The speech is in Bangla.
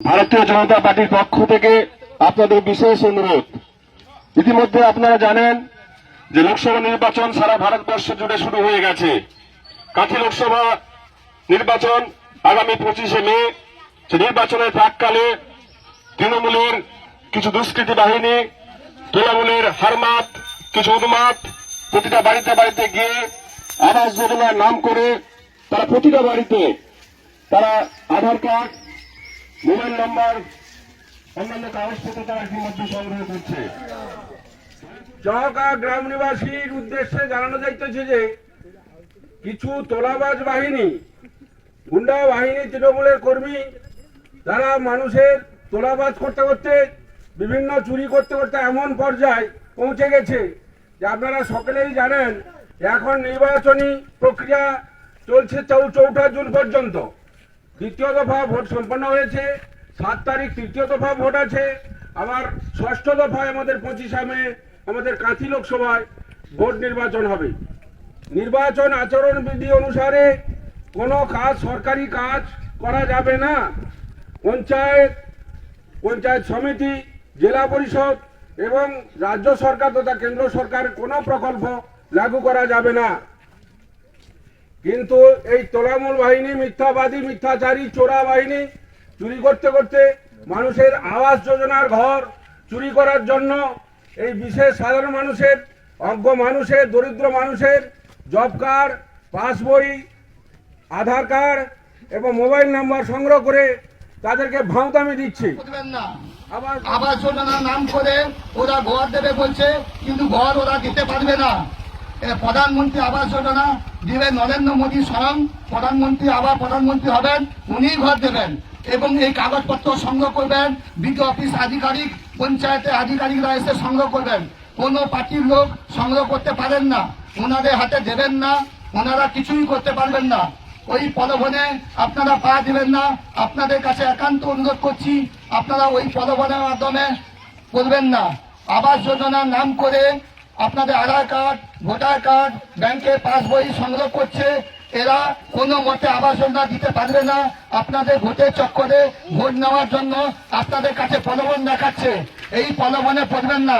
ভারতীয় জনতা পার্টির পক্ষ থেকে আপনাদের বিশেষ অনুরোধ। ইতিমধ্যে আপনারা জানেন যে লোকসভা নির্বাচন সারা ভারতবর্ষ জুড়ে শুরু হয়ে গেছে। কাঠি লোকসভা নির্বাচন আগামী পঁচিশে মে নির্বাচনের প্রাককালে তৃণমূলের কিছু দুষ্কৃতী বাহিনী, তৃণমূলের হারমাত কিছু উন্মাদ প্রতিটা বাড়িতে বাড়িতে গিয়ে আবাস যোজনার নাম করে তারা প্রতিটা বাড়িতে তারা আধার কার্ড মোবাইল নাম্বার, অন্যান্য কাগজপত্র তারা ইতিমধ্যে সংগ্রহ করছে। চহকা গ্রাম নিবাসীর উদ্দেশ্যে জানানো যাইতেছে যে, কিছু তোলাবাজ বাহিনী, গুন্ডা বাহিনী, তৃণমূলের কর্মী তারা মানুষের তোলাবাজ করতে করতে, বিভিন্ন চুরি করতে করতে এমন পর্যায়ে পৌঁছে গেছে যে আপনারা সকলেই জানেন, এখন নির্বাচনী প্রক্রিয়া চলছে চৌ চৌঠা জুন পর্যন্ত। দ্বিতীয় দফা ভোট সম্পন্ন হয়েছে, সাত তারিখ তৃতীয় দফা ভোট আছে, আবার ষষ্ঠ দফায় আমাদের পঁচিশে মে, আমাদের কাঁথি লোকসভায় ভোট নির্বাচন হবে। নির্বাচন আচরণ বিধি অনুসারে কোনো কাজ সরকারি কাজ করা যাবে না। পঞ্চায়েত পঞ্চায়েত সমিতি, জেলা পরিষদ এবং রাজ্য সরকার তথা কেন্দ্র সরকার কোনো প্রকল্প লাগু করা যাবে না। কিন্তু এই তোলামূল বাহিনী মিথ্যাবাদী মিথ্যাচারী চোরা বাহিনী চুরি করতে করতে মানুষের আবাস যোজনার ঘর চুরি করার জন্য এই বিশেষ সাধারণ মানুষের অজ্ঞ মানুষের দরিদ্র মানুষের জব কার্ড পাসবই আধার কার্ড এবং মোবাইল নাম্বার সংগ্রহ করে তাদেরকে ভাঁওতামি দিচ্ছে। করবেন না। আবার আবাস যোজনার নাম করে ওরা ঘর দেবে বলছে কিন্তু ঘর ওরা দিতে পারবে না। প্রধানমন্ত্রী আবাস যোজনা দিবে নরেন্দ্র মোদী স্বয়ং প্রধানমন্ত্রী, আবার প্রধানমন্ত্রী হবেন, উনিই ঘর দেবেন। এবং এই কাগজপত্র সংগ্রহ করবেন, বিডিও অফিস আধিকারিক, পঞ্চায়েতের আধিকারিকরা এসে সংগ্রহ করবেন। কোনো পার্টির লোক সংগ্রহ করতে পারেন না। ওনাদের হাতে দেবেন না, ওনারা কিছুই করতে পারবেন না। ওই প্রলোভনে আপনারা পা দিবেন না। আপনাদের কাছে একান্ত অনুরোধ করছি, আপনারা ওই প্রলোভনের মাধ্যমে করবেন না। আবাস যোজনার নাম করে আপনাদের আধার কার্ড, ভোটার কার্ড, ব্যাংকের পাসবই সংগ্রহ করছে। এরা কোনো মতে আবাস যোজনা দিতে পারবে না। আপনাদের ভোটের চক্করে ভোট নেওয়ার জন্য আপনাদের কাছে প্রলোভন দেখাচ্ছে। এই প্রলোভনে পড়বেন না।